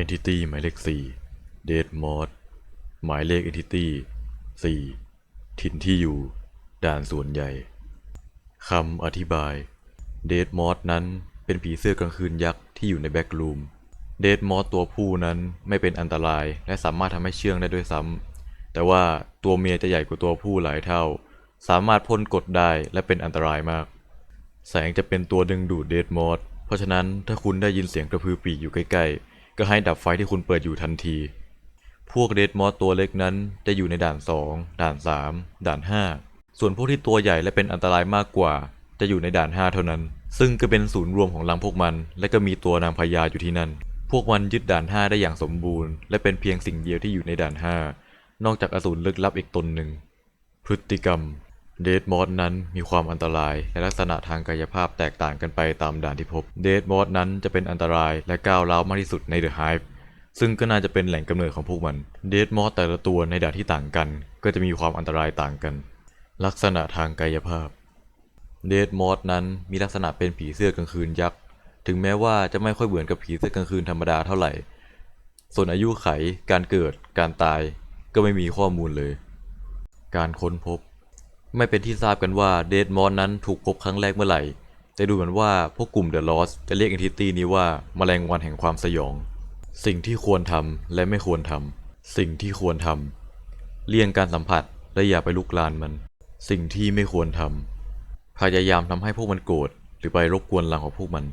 Entity หมายเลข 4 Dead Mod หมายเลข Entity 4 ถิ่นที่อยู่ ด่านส่วนใหญ่คำอธิบายเดดมอสนั้นเป็นผีเสื้อกลางคืนยักษ์ที่อยู่ในแบ็กรูมเดดมอสตัวผู้นั้นไม่เป็นอันตรายและสามารถทำให้เชื่องได้ด้วยซ้ำ แต่ว่าตัวเมียจะใหญ่กว่าตัวผู้หลายเท่า สามารถพ่นกดได้และเป็นอันตรายมาก แสงจะเป็นตัวดึงดูดเดดมอสเพราะฉะนั้นถ้าคุณได้ยินเสียงกระพือปีกอยู่ใกล้ๆ ก็ให้ดับไฟที่คุณเปิดอยู่ทันที พวกเดดมอสตัวเล็กนั้นจะอยู่ในด่าน 2 ด่าน 3 ด่าน 5 ส่วนพวกที่ตัวใหญ่และเป็นอันตรายมากกว่า จะอยู่ในด่าน 5 เท่านั้น ซึ่งก็เป็นศูนย์รวมของรังพวกมัน และก็มีตัวนางพญาอยู่ที่นั่น พวกมันยึดด่าน 5 ได้อย่างสมบูรณ์ และเป็นเพียงสิ่งเดียวที่อยู่ในด่าน 5 นอกจากอสูรลึกลับอีกตนหนึ่ง พฤติกรรม เดดมอสนั้นมีความอันตรายและลักษณะทางกายภาพแตกต่างกันไปตามด่านที่พบ เดดมอสนั้นจะเป็นอันตรายและก้าวร้าวมากที่สุดในเดอะไฮฟ์ซึ่งก็น่าจะเป็นแหล่งกำเนิดของพวกมัน เดดมอสแต่ละตัวในด่านที่ต่างกัน ก็จะมีความอันตรายต่างกัน ลักษณะทางกายภาพ เดดมอสนั้นมีลักษณะเป็นผีเสื้อกลางคืนยักษ์ ถึงแม้ว่าจะไม่ค่อยเหมือนกับผีเสื้อกลางคืนธรรมดาเท่าไหร่ ส่วนอายุไข การเกิด การตาย ก็ไม่มีข้อมูลเลย การค้นพบ ไม่เป็นที่ทราบกันว่าเดดมอสนั้นถูกพบครั้งแรกเมื่อไหร่ แต่ดูเหมือนว่าพวกกลุ่มเดอะลอสจะเรียกเอนทิตี้นี้ว่าแมลงวันแห่งความสยอง สิ่งที่ควรทำและไม่ควรทำ สิ่งที่ควรทำ เลี่ยงการสัมผัสและอย่าไปลุกลานมัน สิ่งที่ไม่ควรทำ พยายามทำให้พวกมันโกรธหรือไปรบกวนรังของพวกมัน